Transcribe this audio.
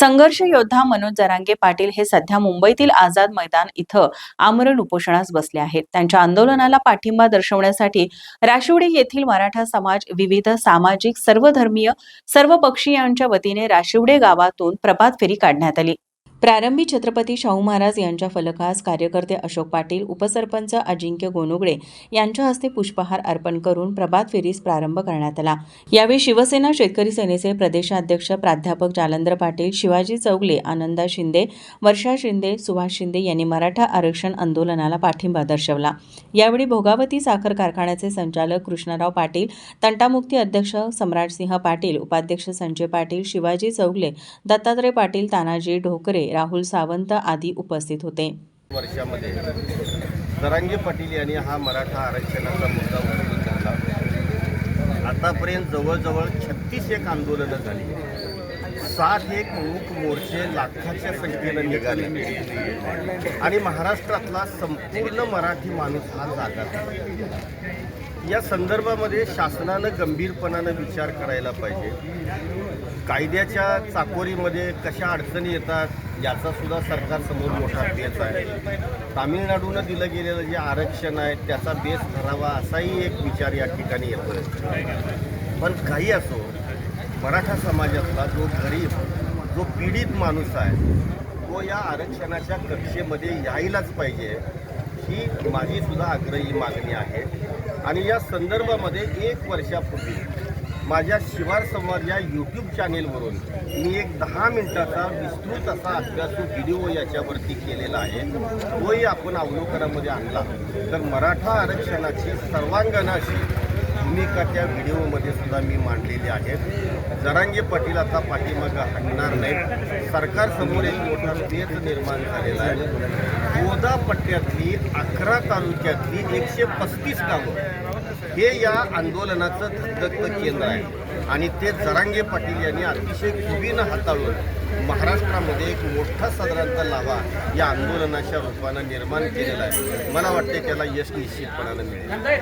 संघर्ष योद्धा मनोज जरांगे पाटील हे सध्या मुंबईतील आझाद मैदान इथं आमरण उपोषणास बसले आहेत. त्यांच्या आंदोलनाला पाठिंबा दर्शवण्यासाठी राशिवडे येथील मराठा समाज विविध सामाजिक सर्वधर्मीय सर्व पक्षीयांच्या वतीने राशिवडे गावातून प्रभात फेरी काढण्यात आली. प्रारंभी छत्रपती शाहू महाराज यांच्या फलकास कार्यकर्ते अशोक पाटील उपसरपंच अजिंक्य गोनुगडे यांच्या हस्ते पुष्पहार अर्पण करून प्रभात फेरीस प्रारंभ करण्यात आला. यावेळी शिवसेना शेतकरी सेनेचे प्रदेशाध्यक्ष प्राध्यापक जालंदर पाटील शिवाजी चौगले आनंदा शिंदे वर्षा शिंदे सुभाष शिंदे यांनी मराठा आरक्षण आंदोलनाला पाठिंबा दर्शवला. यावेळी भोगावती साखर कारखान्याचे संचालक कृष्णराव पाटील तंटामुक्ती अध्यक्ष सम्राटसिंह पाटील उपाध्यक्ष संजय पाटील शिवाजी चौगले दत्तात्रय पाटील तानाजी ढोकरे राहुल सावंत आदी उपस्थित होते. वर्षामध्ये जरांगे पाटील यांनी हा मराठा आरक्षणाचा मुद्दा उपस्थित झाला आतापर्यंत जवळजवळ छत्तीस एक आंदोलनं झाली. साठ एक मूक मोर्चे लाखाच्या संख्येनं निघाले. आणि महाराष्ट्रातला संपूर्ण मराठी माणूस हा जागा या संदर्भामध्ये शासनानं गंभीरपणानं विचार करायला पाहिजे. कायद्याच्या चाकोरीमध्ये कशा अडचणी येतात याचा सुद्धा सरकारसमोर मोठा बेस आहे. तामिळनाडूनं दिलं गेलेलं जे आरक्षण आहे त्याचा बेस ठरावा असाही एक विचार या ठिकाणी येतो पण काही असो मराठा समाजातला जो गरीब जो पीडित माणूस आहे तो या आरक्षणाच्या कक्षेमध्ये यायलाच पाहिजे ही माझी सुद्धा आग्रही मागणी आहे. आणि या संदर्भामध्ये एक वर्षापूर्वी माझ्या शिवार संवाद या यूट्यूब चॅनेलवरून मी एक दहा मिनिटाचा विस्तृत असा अभ्यासू व्हिडिओ याच्यावरती केलेला आहे. तोही आपण अवलोकनामध्ये आणला. तर मराठा आरक्षणाची सर्वांगणाशी भूमिका त्या व्हिडिओमध्ये सुद्धा मी मांडलेली आहे जरांगे पाटील आता पाठीमागं हटणार नाही सरकारसमोर एक मोठा पेच निर्माण झालेला आहे. गोदा पट्ट्यातली अकरा तालुक्यातली एकशे पस्तीस गावं हे या आंदोलनाचं धगधगतं केंद्र आहे. आणि ते जरांगे पाटील यांनी अतिशय खुबीनं हाताळून महाराष्ट्रामध्ये एक मोठा साधारणतः लावा या आंदोलनाच्या रूपानं निर्माण केलेला आहे. मला वाटते त्याला यश निश्चितपणानं मिळेल.